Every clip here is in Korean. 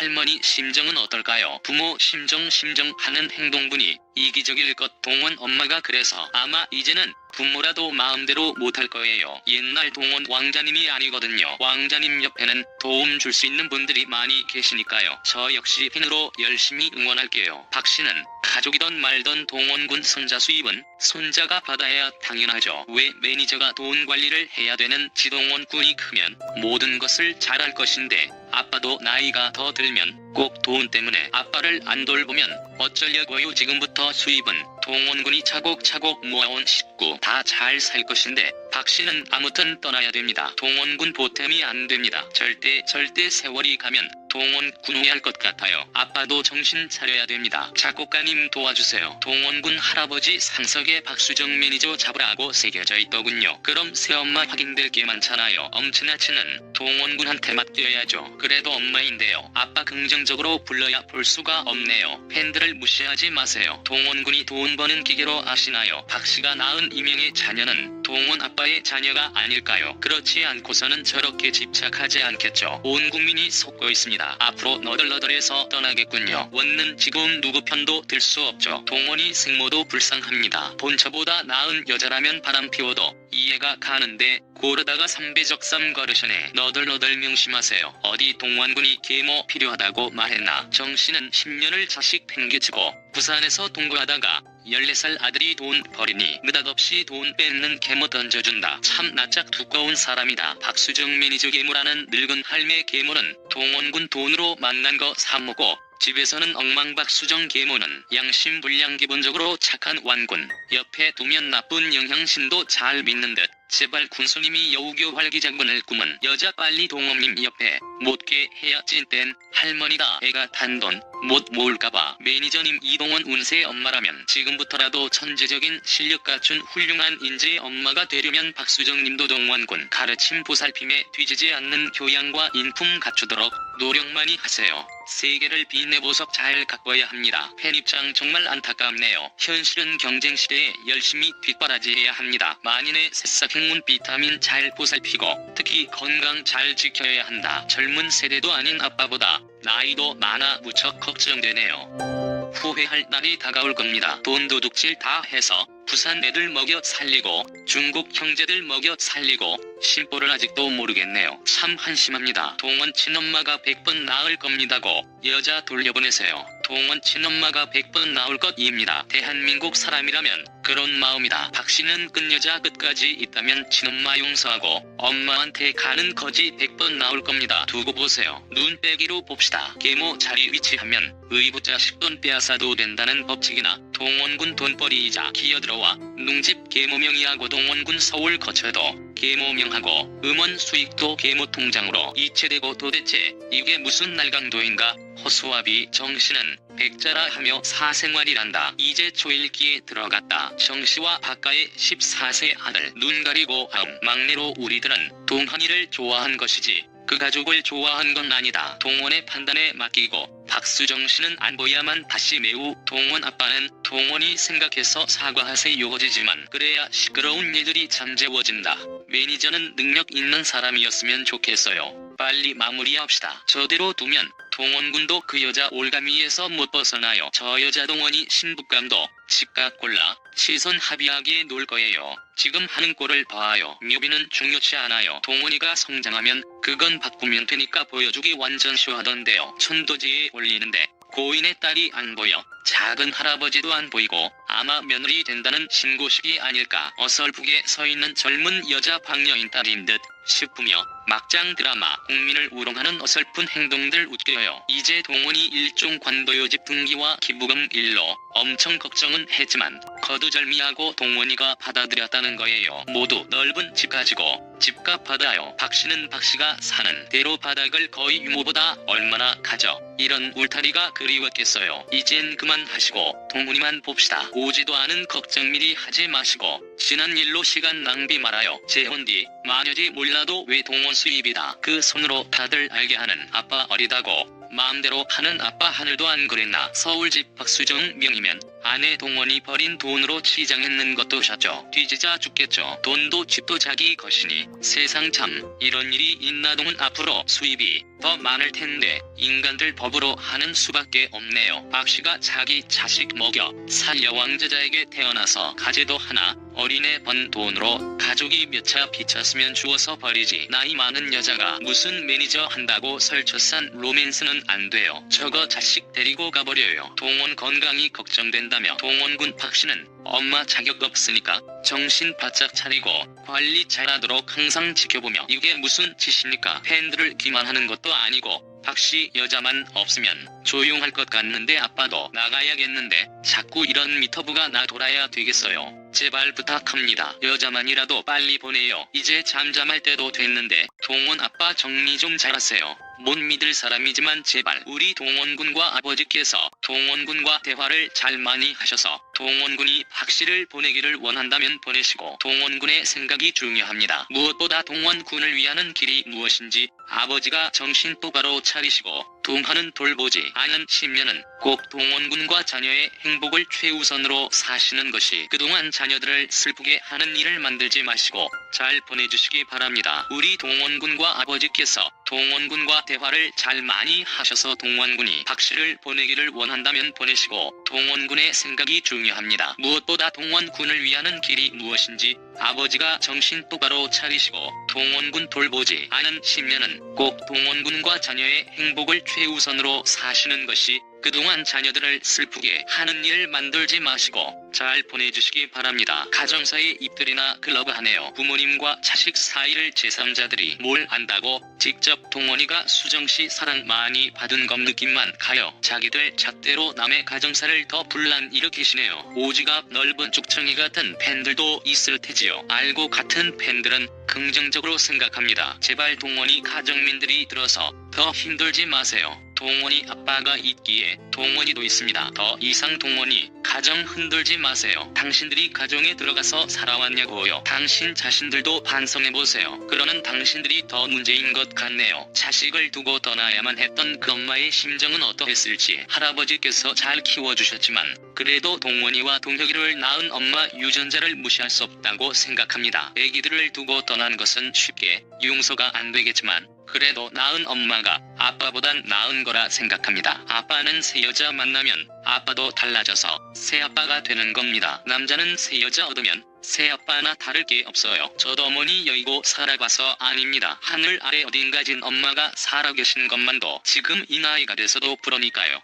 할머니 심정은 어떨까요? 부모 심정 심정 하는 행동분이 이기적일 것 동원 엄마가 그래서 아마 이제는 부모라도 마음대로 못할 거예요. 옛날 동원 왕자님이 아니거든요. 왕자님 옆에는 도움 줄 수 있는 분들이 많이 계시니까요. 저 역시 팬으로 열심히 응원할게요. 박 씨는 가족이던 말던 동원군 손자 수입은 손자가 받아야 당연하죠. 왜 매니저가 돈 관리를 해야 되는 지동원 군이 크면 모든 것을 잘할 것인데 아빠도 나이가 더 들면 꼭 돈 때문에 아빠를 안 돌보면 어쩌려고요? 지금부터 수입은 동원군이 차곡차곡 모아온 식구 다 잘 살 것인데 박 씨는 아무튼 떠나야 됩니다. 동원군 보탬이 안 됩니다. 절대 절대 세월이 가면 동원군 후회할 것 같아요. 아빠도 정신 차려야 됩니다. 작곡가님 도와주세요. 동원군 할아버지 상석에 박수정 매니저 잡으라고 새겨져 있더군요. 그럼 새엄마 확인될 게 많잖아요. 엄친아치는 동원군한테 맡겨야죠. 그래도 엄마인데요. 아빠 긍정적으로 불러야 볼 수가 없네요. 팬들을 무시하지 마세요. 동원군이 돈 버는 기계로 아시나요? 박 씨가 낳은 이명의 자녀는 동원 아빠의 자녀가 아닐까요? 그렇지 않고서는 저렇게 집착하지 않겠죠. 온 국민이 속고 있습니다. 앞으로 너덜너덜해서 떠나겠군요. 원는 지금 누구 편도 들 수 없죠. 동원이 생모도 불쌍합니다. 본처보다 나은 여자라면 바람 피워도 이해가 가는데 고르다가 삼배적삼 걸으시네. 너덜너덜 명심하세요. 어디 동원군이 계모 필요하다고 말했나. 정 씨는 10년을 자식 팽개치고 부산에서 동거하다가 14살 아들이 돈 버리니 느닷없이 돈 뺏는 계모 던져준다. 참 낯짝 두꺼운 사람이다. 박수정 매니저 계모라는 늙은 할매 계모는 동원군 돈으로 만난 거 사먹고 집에서는 엉망박수정 계모는 양심불량 기본적으로 착한 완군 옆에 두면 나쁜 영향신도 잘 믿는 듯 제발 군수님이 여우교 활기장군을 꿈은 여자 빨리 동엄님 옆에 못게 해야 찐땐 할머니다 애가 단돈 못 모을까봐 매니저님 이동원 운세 엄마라면 지금부터라도 천재적인 실력 갖춘 훌륭한 인재의 엄마가 되려면 박수정님도 동원군 가르침 보살핌에 뒤지지 않는 교양과 인품 갖추도록 노력 많이 하세요. 세계를 빛내보석 잘 가꿔야 합니다. 팬 입장 정말 안타깝네요. 현실은 경쟁 시대에 열심히 뒷바라지해야 합니다. 만인의 새싹 행운 비타민 잘 보살피고 특히 건강 잘 지켜야 한다. 젊은 세대도 아닌 아빠보다 나이도 많아 무척 걱정되네요. 후회할 날이 다가올 겁니다. 돈 도둑질 다 해서 부산 애들 먹여 살리고 중국 형제들 먹여 살리고 심보를 아직도 모르겠네요. 참 한심합니다. 동원 친엄마가 100번 나을 겁니다고 여자 돌려보내세요. 동원 친엄마가 100번 나올 것입니다. 대한민국 사람이라면 그런 마음이다. 박 씨는 끝여자 끝까지 있다면 친엄마 용서하고 엄마한테 가는 거지 100번 나올 겁니다. 두고 보세요. 눈 빼기로 봅시다. 계모 자리 위치하면 의붓자식 돈 빼앗아도 된다는 법칙이나 동원군 돈벌이이자 기어들어와 농집 계모명이하고 동원군 서울 거쳐도 계모명하고 음원 수익도 계모 통장으로 이체되고 도대체 이게 무슨 날강도인가 허수아비 정씨는 백자라 하며 사생활이란다. 이제 초일기에 들어갔다. 정씨와 박가의 14세 아들 눈 가리고 아웅 막내로 우리들은 동한이를 좋아한 것이지 그 가족을 좋아한 건 아니다. 동원의 판단에 맡기고 박수정 씨는 안 보야만 다시 매우 동원 아빠는 동원이 생각해서 사과하세 요거지지만 그래야 시끄러운 일들이 잠재워진다. 매니저는 능력 있는 사람이었으면 좋겠어요. 빨리 마무리합시다. 저대로 두면 동원군도 그 여자 올가미에서 못 벗어나요. 저 여자 동원이 신부감도 집값 골라 시선 합의하기에 놀 거예요. 지금 하는 꼴을 봐요. 묘비는 중요치 않아요. 동원이가 성장하면 그건 바꾸면 되니까 보여주기 완전 쇼하던데요. 천도지에 올리는데 고인의 딸이 안 보여. 작은 할아버지도 안 보이고 아마 며느리 된다는 신고식이 아닐까. 어설프게 서 있는 젊은 여자 방녀인 딸인 듯 싶으며 막장 드라마 국민을 우롱하는 어설픈 행동들 웃겨요. 이제 동원이 일종 관도요집 등기와 기부금 일로 엄청 걱정은 했지만 거두절미하고 동원이가 받아들였다는 거예요. 모두 넓은 집 가지고 집값 받아요. 박씨는 박씨가 사는 대로 바닥을 거의 유모보다 얼마나 가져. 이런 울타리가 그리웠겠어요. 이젠 그만하시고 동훈이만 봅시다. 오지도 않은 걱정 미리 하지 마시고 지난 일로 시간 낭비 말아요. 재혼 뒤 마녀지 몰라 도왜 동원 수입이다. 그 손으로 다들 알게 하는 아빠 어리다고 마음대로 하는 아빠 하늘도 안 그랬나. 서울집 박수정 명이면 아내 동원이 버린 돈으로 치장했는 것도 샤죠. 뒤지자 죽겠죠. 돈도 집도 자기 것이니 세상 참 이런 일이 있나 동은 앞으로 수입이 더 많을 텐데 인간들 법으로 하는 수밖에 없네요. 박 씨가 자기 자식 먹여 살 여왕제자에게 태어나서 가재도 하나 어린애 번 돈으로 가족이 몇 차 비쳤으면 주워서 버리지 나이 많은 여자가 무슨 매니저 한다고 설쳐싼 로맨스는 안 돼요 저거 자식 데리고 가버려요 동원 건강이 걱정된 다며 동원군 박씨는 엄마 자격 없으니까 정신 바짝 차리고 관리 잘하도록 항상 지켜보며 이게 무슨 짓입니까 팬들을 기만하는 것도 아니고 박씨 여자만 없으면 조용할 것 같는데 아빠도 나가야겠는데 자꾸 이런 미터부가 나 돌아야 되겠어요. 제발 부탁합니다. 여자만이라도 빨리 보내요. 이제 잠잠할 때도 됐는데 동원 아빠 정리 좀 잘하세요. 못 믿을 사람이지만 제발 우리 동원군과 아버지께서 동원군과 대화를 잘 많이 하셔서 동원군이 박 씨를 보내기를 원한다면 보내시고 동원군의 생각이 중요합니다. 무엇보다 동원군을 위하는 길이 무엇인지 아버지가 정신 똑바로 차리시고 동하는 돌보지 않은 10년은 꼭 동원군과 자녀의 행복을 최우선으로 사시는 것이 그동안 자녀들을 슬프게 하는 일을 만들지 마시고 잘 보내주시기 바랍니다. 우리 동원군과 아버지께서 동원군과 대화를 잘 많이 하셔서 동원군이 박씨를 보내기를 원한다면 보내시고 동원군의 생각이 중요합니다. 무엇보다 동원군을 위하는 길이 무엇인지 아버지가 정신 똑바로 차리시고 동원군 돌보지 않은 10년은 꼭 동원군과 자녀의 행복을 최우선으로 사시는 것이 그동안 자녀들을 슬프게 하는 일을 만들지 마시고 잘 보내주시기 바랍니다. 가정사의 입들이나 클럽 하네요. 부모님과 자식 사이를 제3자들이 뭘 안다고 직접 동원이가 수정씨 사랑 많이 받은 검 느낌만 가요. 자기들 잣대로 남의 가정사를 더 분란 일으키시네요. 오지랖 넓은 죽청이 같은 팬들도 있을 테지요. 알고 같은 팬들은 긍정적으로 생각합니다. 제발 동원이 가정민들이 들어서 더 힘들지 마세요. 동원이 아빠가 있기에 동원이도 있습니다. 더 이상 동원이 가정 흔들지 마세요. 당신들이 가정에 들어가서 살아왔냐고요. 당신 자신들도 반성해보세요. 그러는 당신들이 더 문제인 것 같네요. 자식을 두고 떠나야만 했던 그 엄마의 심정은 어떠했을지 할아버지께서 잘 키워주셨지만 그래도 동원이와 동혁이를 낳은 엄마 유전자를 무시할 수 없다고 생각합니다. 애기들을 두고 떠난 것은 쉽게 용서가 안 되겠지만 그래도 낳은 엄마가 아빠보단 나은 거라 생각합니다. 아빠는 새 여자 만나면 아빠도 달라져서 새 아빠가 되는 겁니다. 남자는 새 여자 얻으면 새 아빠나 다를 게 없어요. 저도 어머니 여의고 살아봐서 아닙니다. 하늘 아래 어딘가 진 엄마가 살아계신 것만도 지금 이 나이가 돼서도 부러니까요.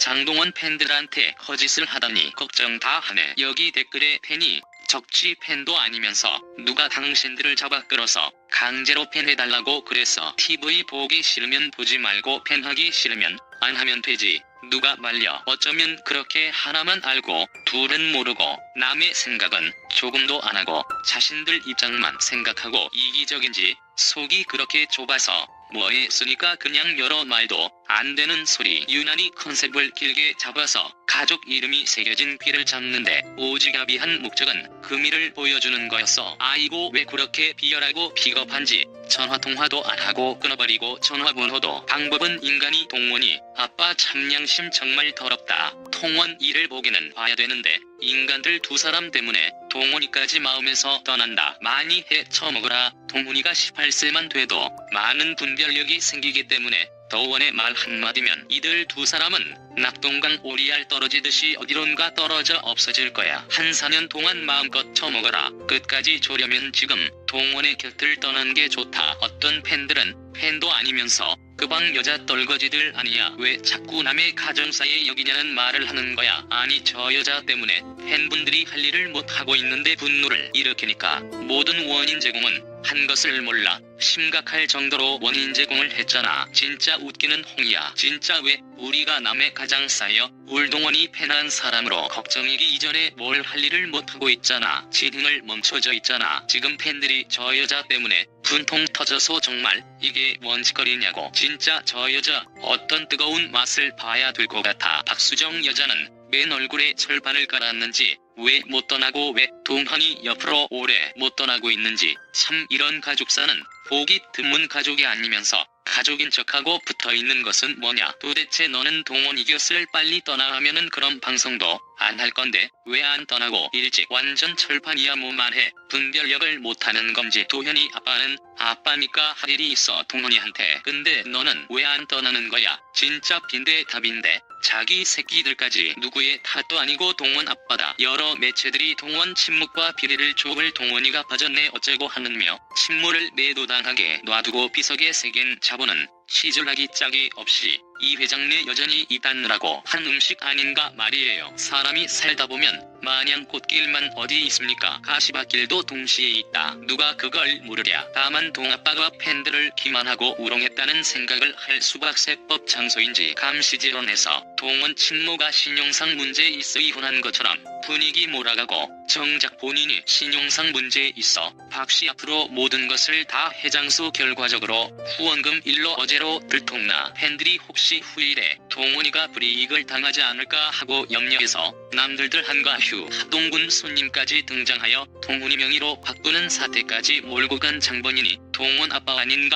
장동원 팬들한테 거짓을 하다니 걱정 다 하네. 여기 댓글에 팬이 적지 팬도 아니면서 누가 당신들을 잡아 끌어서 강제로 팬해달라고 그래서 TV 보기 싫으면 보지 말고 팬하기 싫으면 안 하면 되지. 누가 말려 어쩌면 그렇게 하나만 알고 둘은 모르고 남의 생각은 조금도 안 하고 자신들 입장만 생각하고 이기적인지 속이 그렇게 좁아서 뭐에 쓰니까 그냥 여러 말도 안 되는 소리. 유난히 컨셉을 길게 잡아서 가족 이름이 새겨진 귀를 잡는데 오지랖이한 목적은 금의를 보여주는 거였어. 아이고 왜 그렇게 비열하고 비겁한지 전화통화도 안 하고 끊어버리고 전화번호도. 방법은 인간이 동원이. 아빠 참양심 정말 더럽다. 통원 일을 보기는 봐야 되는데 인간들 두 사람 때문에 동훈이까지 마음에서 떠난다. 많이 해 처먹으라. 동훈이가 18세만 돼도 많은 분별력이 생기기 때문에 더원의 말 한마디면 이들 두 사람은 낙동강 오리알 떨어지듯이 어디론가 떨어져 없어질 거야. 한 4년 동안 마음껏 처먹어라. 끝까지 조려면 지금 동원의 곁을 떠난 게 좋다. 어떤 팬들은 팬도 아니면서 그방 여자 떨거지들 아니야. 왜 자꾸 남의 가정사에 여기냐는 말을 하는 거야. 아니 저 여자 때문에 팬분들이 할 일을 못하고 있는데 분노를 일으키니까 모든 원인 제공은 한 것을 몰라 심각할 정도로 원인 제공을 했잖아. 진짜 웃기는 홍이야. 진짜 왜 우리가 남의 가장 쌓여 울동원이 패난 사람으로 걱정이기 이전에 뭘 할 일을 못하고 있잖아. 진흥을 멈춰져 있잖아. 지금 팬들이 저 여자 때문에 분통 터져서 정말 이게 뭔 짓거리냐고. 진짜 저 여자 어떤 뜨거운 맛을 봐야 될 것 같아. 박수정 여자는 맨 얼굴에 철반을 깔았는지 왜 못 떠나고 왜 동환이 옆으로 오래 못 떠나고 있는지. 참 이런 가족사는 보기 드문 가족이 아니면서 가족인 척하고 붙어 있는 것은 뭐냐. 도대체 너는 동원 이겼을 빨리 떠나 하면은 그런 방송도 안 할 건데 왜 안 떠나고 일찍 완전 철판이야 뭐만 해. 분별력을 못하는 건지. 도현이 아빠는 아빠니까 할 일이 있어 동원이한테. 근데 너는 왜 안 떠나는 거야? 진짜 빈대 답인데 자기 새끼들까지 누구의 탓도 아니고 동원 아빠다. 여러 매체들이 동원 침묵과 비리를 좁을 동원이가 빠졌네 어쩌고 하는며 침몰을 매도당하게 놔두고 비석에 새긴 자본은 시절하기 짝이 없이 이 회장 내 여전히 있다느라고 한 음식 아닌가 말이에요. 사람이 살다 보면 마냥 꽃길만 어디 있습니까? 가시밭길도 동시에 있다. 누가 그걸 모르랴. 다만 동아빠가 팬들을 기만하고 우롱했다는 생각을 할 수박세법 장소인지 감시지론에서 동원 친모가 신용상 문제 있어 이혼한 것처럼 분위기 몰아가고 정작 본인이 신용상 문제에 있어 박씨 앞으로 모든 것을 다 해장수 결과적으로 후원금 일로 어제로 들통나 팬들이 혹시 후일에 동원이가 불이익을 당하지 않을까 하고 염려해서 남들들 한가 휴 하동군 손님까지 등장하여 동훈이 명의로 바꾸는 사태까지 몰고 간 장본인이 동원 아빠 아닌가